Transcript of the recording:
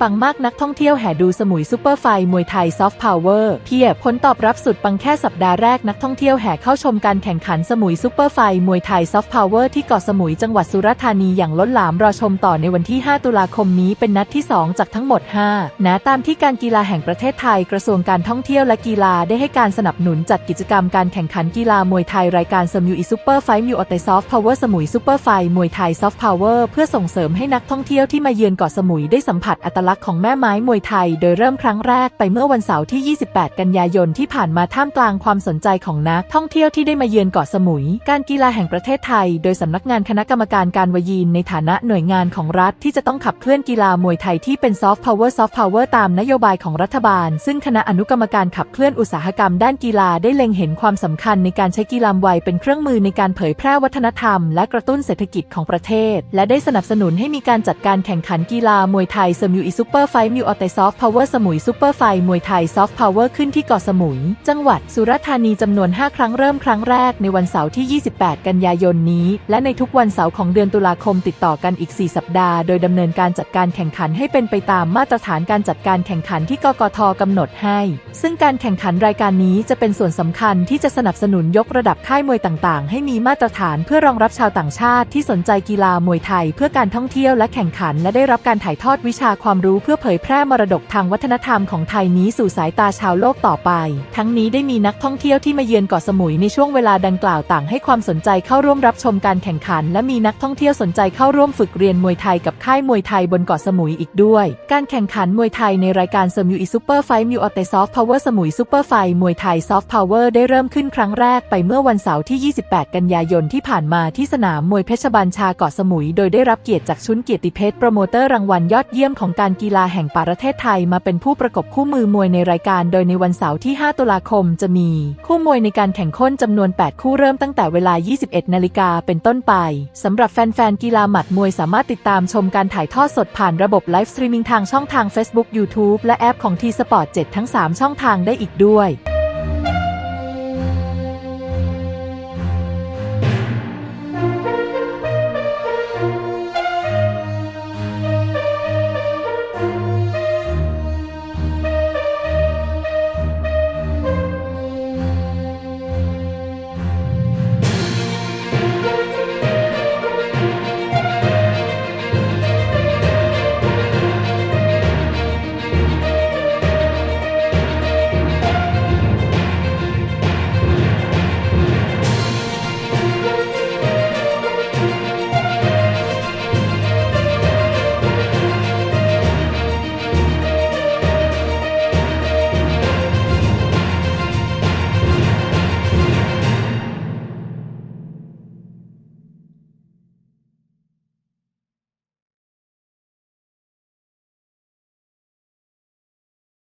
ปังมากนักท่องเที่ยวแห่ดูสมุยซูเปอร์ไฟมวยไทยซอฟต์พาวเวอร์เพียบผลตอบรับสุดปังแค่สัปดาห์แรกนักท่องเที่ยวแห่เข้าชมการแข่งขันสมุยซูเปอร์ไฟมวยไทยซอฟต์พาวเวอร์ที่เกาะสมุยจังหวัดสุราษฎร์ธานีอย่างล้นหลามรอชมต่อในวันที่ 5 ตุลาคมนี้เป็นนัดที่ 2 จากทั้งหมด 5 นะตามที่การกีฬาแห่งประเทศไทยกระทรวงการท่องเที่ยวและกีฬาได้ให้การสนับสนุนจัดกิจกรรมการแข่งขันกีฬามวยไทยรายการสมุยซูเปอร์ไฟมิวอเตซอฟต์พาวเวอร์สมุยซูเปอร์ไฟมวยไทยซอฟต์พาวเวอร์เพื่อส่งเสริมให้นักท่องเที่ยวที่มาเยือนเกาะสมุยได้สัมผัสอัตลักษณ์ของแม่ไม้มวยไทย โดยเริ่มครั้งแรกไปเมื่อวันเสาร์ที่ 28 กันยายนที่ผ่านมาท่ามกลางความสนใจของนักท่องเที่ยวที่ได้มาเยือนเกาะสมุย การกีฬาแห่งประเทศไทย โดยสำนักงานคณะกรรมการการวายีนในฐานะหน่วยงานของรัฐที่จะต้องขับเคลื่อนกีฬามวยไทยที่เป็นซอฟต์พาวเวอร์ซอฟต์พาวเวอร์ตามนโยบายของรัฐบาล ซึ่งคณะอนุกรรมการขับเคลื่อนอุตสาหกรรมด้านกีฬาได้เล็งเห็นความสำคัญในการใช้กีฬามวยเป็นเครื่องมือในการเผยแพร่วัฒนธรรม และกระตุ้นเศรษฐกิจของประเทศ และได้สนับสนุนให้มีการจัดการแข่งขันกีฬามวยไทยสมิวอีซูเปอร์ไฟมิวออเตซอฟต์พาวเวอร์สมุยซูเปอร์ไฟมวยไทยซอฟต์พาวเวอร์ขึ้นที่เกาะสมุย จังหวัดสุราษฎร์ธานีจำนวน 5 ครั้งเริ่มครั้งแรกในวันเสาร์ที่ 28 กันยายนนี้ และในทุกวันเสาร์ของเดือนตุลาคมติดต่อกันอีก 4 สัปดาห์ โดยดำเนินการจัดการแข่งขันให้เป็นไปตามมาตรฐานการจัดการแข่งขันที่กกทกำหนดให้ ซึ่งการแข่งขันรายการนี้จะเป็นส่วนสำคัญที่จะสนับสนุนยกระดับค่ายมวยต่างๆ ให้มีมาตรฐานเพื่อรองรับชาวต่างชาติที่สนใจกีฬามวยไทย เพื่อการท่องเที่ยวและแข่งขันและได้รับการถ่ายทอดวิชาความรู้เพื่อเผยแพร่มรดกทางวัฒนธรรมของไทยนี้สู่สายตาชาวโลกต่อไป ทั้งนี้ได้มีนักท่องเที่ยวที่มาเยือนเกาะสมุยในช่วงเวลาดังกล่าวต่างให้ความสนใจเข้าร่วมรับชมการแข่งขัน และมีนักท่องเที่ยวสนใจเข้าร่วมฝึกเรียนมวยไทยกับค่ายมวยไทยบนเกาะสมุยอีกด้วย การแข่งขันมวยไทยในรายการสมิวอีซูเปอร์ไฟมิวออเตซอฟต์พาวเวอร์สมุยซูเปอร์ไฟมวยไทยซอฟต์พาวเวอร์ได้เริ่มขึ้นครั้งแรกไปเมื่อวันเสาร์ที่ 28 กันยายนที่ผ่านมาที่สนามมวยเพชรบัญชาเกาะสมุย โดยได้รับเกียรติจากชุนเกียรติเพชรโปรโมเตอร์รางวัลยอดเยี่ยมของการกีฬาแห่งประเทศไทยมาเป็นผู้ประกบคู่มือมวยในรายการ โดยในวันเสาร์ที่ 5 ตุลาคม จะมีคู่มวยในการแข่งข้นจำนวน 8 คู่เริ่มตั้งแต่เวลา 21 นาฬิกาเป็นต้นไป สำหรับแฟนๆ กีฬาหมัดมวยสามารถติดตามชมการถ่ายทอดสดผ่านระบบไลฟ์สตรีมมิ่งทางช่องทาง Facebook YouTube และแอปของ T Sport 7 ทั้ง 3 ช่องทางได้อีกด้วย